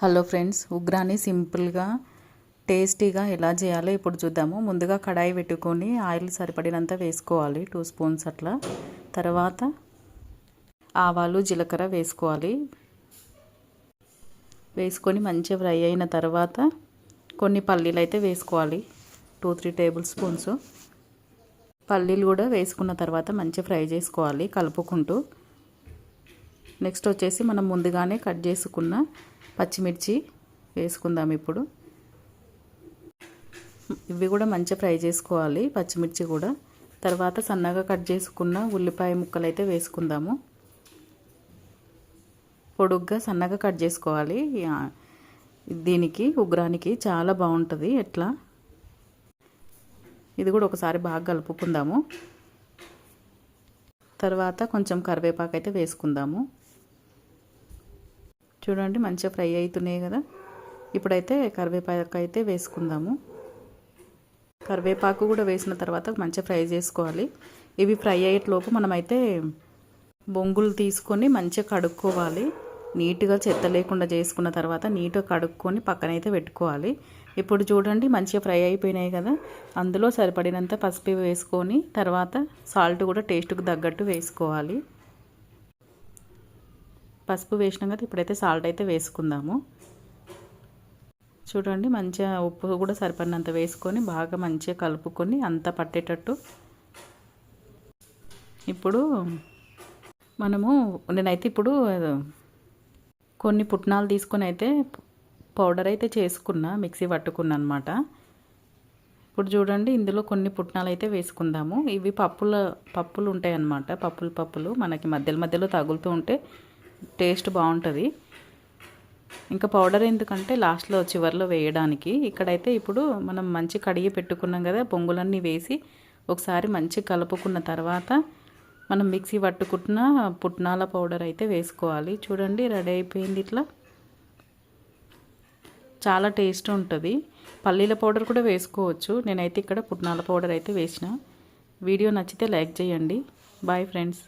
Hello friends ఉగ్రాని సింపుల్గా టేస్టీగా ఎలా చేయాలో ఇప్పుడు చూద్దాము. ముందుగా కడాయి పెట్టుకొని ఆయిల్ సరిపడినంత వేసుకోవాలి టూ స్పూన్స్ అట్లా. తర్వాత ఆవాలు జీలకర్ర వేసుకోవాలి. వేసుకొని మంచిగా ఫ్రై అయిన తర్వాత కొన్ని పల్లీలు అయితే వేసుకోవాలి టూ త్రీ టేబుల్ స్పూన్స్. పల్లీలు కూడా వేసుకున్న తర్వాత మంచిగా ఫ్రై చేసుకోవాలి కలుపుకుంటూ. నెక్స్ట్ వచ్చేసి మనం ముందుగానే కట్ చేసుకున్న పచ్చిమిర్చి వేసుకుందాం ఇప్పుడు. ఇవి కూడా మంచిగా ఫ్రై చేసుకోవాలి పచ్చిమిర్చి కూడా. తర్వాత సన్నగా కట్ చేసుకున్న ఉల్లిపాయ ముక్కలు అయితే వేసుకుందాము. పొడుగ్గా సన్నగా కట్ చేసుకోవాలి. దీనికి ఉగ్రానికి చాలా బాగుంటుంది. ఎట్లా? ఇది కూడా ఒకసారి బాగా కలుపుకుందాము. తర్వాత కొంచెం కరివేపాకు అయితే వేసుకుందాము. చూడండి మంచిగా ఫ్రై అవుతున్నాయి కదా. ఇప్పుడైతే కరివేపాకు అయితే వేసుకుందాము. కరివేపాకు కూడా వేసిన తర్వాత మంచిగా ఫ్రై చేసుకోవాలి. ఇవి ఫ్రై అయ్యేట్లోపు మనమైతే బొంగులు తీసుకొని మంచిగా కడుక్కోవాలి. నీట్గా చెత్త లేకుండా చేసుకున్న తర్వాత నీట్గా కడుక్కొని పక్కనైతే పెట్టుకోవాలి. ఇప్పుడు చూడండి మంచిగా ఫ్రై అయిపోయినాయి కదా. అందులో సరిపడినంత పసుపు వేసుకొని తర్వాత సాల్ట్ కూడా టేస్ట్కి తగ్గట్టు వేసుకోవాలి. పసుపు వేసినాం కదా ఇప్పుడైతే సాల్ట్ అయితే వేసుకుందాము. చూడండి మంచిగా ఉప్పు కూడా సరిపడినంత వేసుకొని బాగా మంచిగా కలుపుకొని అంతా పట్టేటట్టు. ఇప్పుడు మనము నేనైతే ఇప్పుడు కొన్ని పుట్నాలు తీసుకొని అయితే పౌడర్ అయితే చేసుకున్నా మిక్సీ పట్టుకున్నా అనమాట ఇప్పుడు చూడండి ఇందులో కొన్ని పుట్నాలు అయితే వేసుకుందాము. ఇవి పప్పుల పప్పులు ఉంటాయి అన్నమాట పప్పులు పప్పులు. మనకి మధ్యలో మధ్యలో తగులుతూ ఉంటే టేస్ట్ బాగుంటుంది. ఇంకా పౌడర్ ఎందుకంటే లాస్ట్లో చివరిలో వేయడానికి. ఇక్కడైతే ఇప్పుడు మనం మంచి కడిగి పెట్టుకున్నాం కదా పొంగులన్నీ వేసి ఒకసారి మంచి కలుపుకున్న తర్వాత మనం మిక్సీ పట్టుకున్న పుట్నాల పౌడర్ అయితే వేసుకోవాలి. చూడండి రెడీ అయిపోయింది ఇట్లా. చాలా టేస్ట్ ఉంటుంది. పల్లీల పౌడర్ కూడా వేసుకోవచ్చు. నేనైతే ఇక్కడ పుట్నాల పౌడర్ అయితే వేసిన. వీడియో నచ్చితే లైక్ చేయండి. Bye friends.